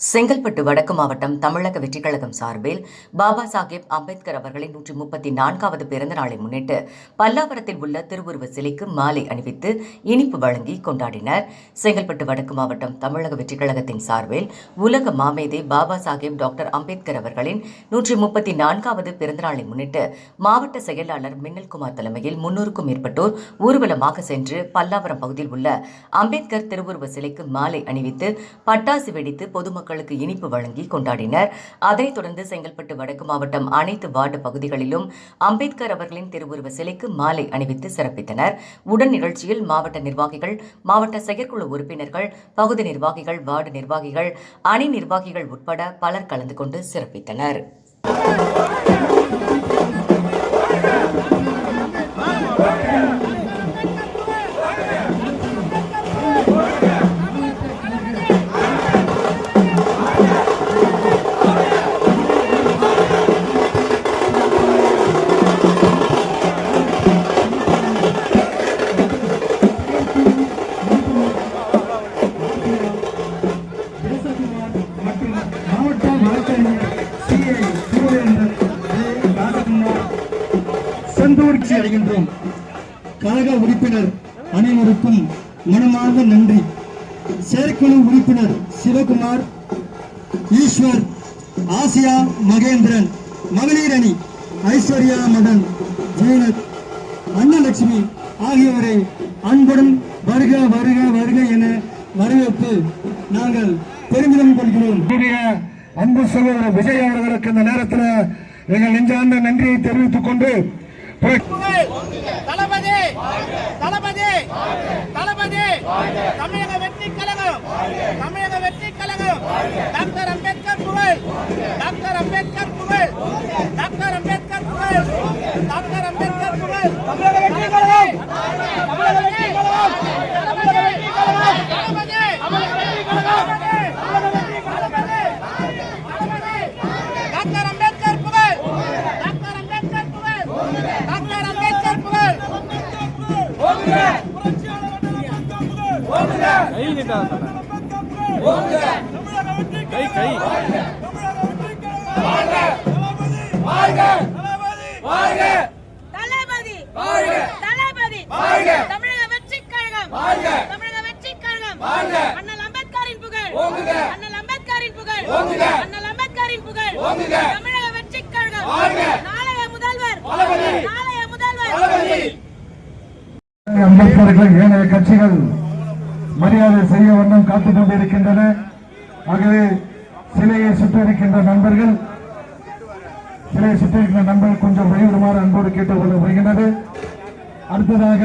செங்கல்பட்டு வடக்கு மாவட்டம் தமிழக வெற்றிக்கழகம் சார்பில் பாபா சாஹேப் அம்பேத்கர் அவர்களின் நூற்றி முப்பத்தி நான்காவது பிறந்த நாளை முன்னிட்டு பல்லாவரத்தில் உள்ள திருவுருவ சிலைக்கு மாலை அணிவித்து இனிப்பு வழங்கி கொண்டாடினர். செங்கல்பட்டு வடக்கு மாவட்டம் தமிழக வெற்றிக்கழகத்தின் சார்பில் உலக மாமேதை பாபா சாஹேப் டாக்டர் அம்பேத்கர் அவர்களின் நூற்றி முப்பத்தி நான்காவது பிறந்த நாளை முன்னிட்டு மாவட்ட செயலாளர் மின்னல்குமார் தலைமையில் முன்னூறுக்கும் மேற்பட்டோர் ஊர்வலமாக சென்று பல்லாவரம் பகுதியில் உள்ள அம்பேத்கர் திருவுருவ சிலைக்கு மாலை அணிவித்து பட்டாசு வெடித்து பொதுமக்கள் பொதுமக்களுக்கு இனிப்பு வழங்கி கொண்டாடினர். அதைத் தொடர்ந்து செங்கல்பட்டு வடக்கு மாவட்டம் அனைத்து வார்டு பகுதிகளிலும் அம்பேத்கர் அவர்களின் திருவுருவ சிலைக்கு மாலை அணிவித்து சிறப்பித்தனர். உடன் நிகழ்ச்சியில் மாவட்ட நிர்வாகிகள் மாவட்ட செயற்குழு உறுப்பினர்கள் பகுதி நிர்வாகிகள் வார்டு நிர்வாகிகள் அணி நிர்வாகிகள் உட்பட பலர் கலந்து கொண்டு சிறப்பித்தனர். சந்தோர்ச்சி அடைகின்றோம். கழக உறுப்பினர் அனைவருக்கும் மனமார்ந்த நன்றி. செயற்குழு உறுப்பினர் சிவகுமார் ஈஸ்வர் ஆசியா மகேந்திரன் மகளிர் அணி ஐஸ்வர்யா மதன் ஜெயலத் அன்னலட்சுமி ஆகியோரை அன்புடன் வருக வருக வருக என வரவேற்பு நாங்கள் பெருமிதம் கொள்கிறோம். அன்பு சகோதரர் விஜய் அவர்களுக்கு இந்த நேரத்தில் எங்கள் நெஞ்சார்ந்த நன்றியை தெரிவித்துக் கொண்டு தளபதி தளபதி தளபதி தமிழக வெற்றி கழகம் தமிழக வெற்றி கழகம் டாக்டர் அம்பேத்கர் புகழ் டாக்டர் அம்பேத்கர் புகழ் தளபதி. தளபதி தமிழக வெற்றி கழகம் தமிழக வெற்றி கழகம் அண்ணல் அம்பேத்கரின் புகழ் அண்ணல் அம்பேத்கரின் புகழ் அண்ணல் அம்பேத்கரின் புகழ் தமிழக வெற்றி கழகம் நாளைய முதல்வர் நாளைய முதல்வர் அம்பேத்கர்கள் ஏனைய கட்சிகள் மரியாதை செய்ய வண்ணம் காத்துக் கொண்டிருக்கின்றன. ஆகவே சிலையை சுற்றிருக்கின்ற நண்பர்கள் சிலையை சுற்றிருக்கின்ற நண்பர்கள் கொஞ்சம் வழிவிடுமாறு அன்போடு கேட்டுக்கொள்ளப்படுகின்றது அடுத்ததாக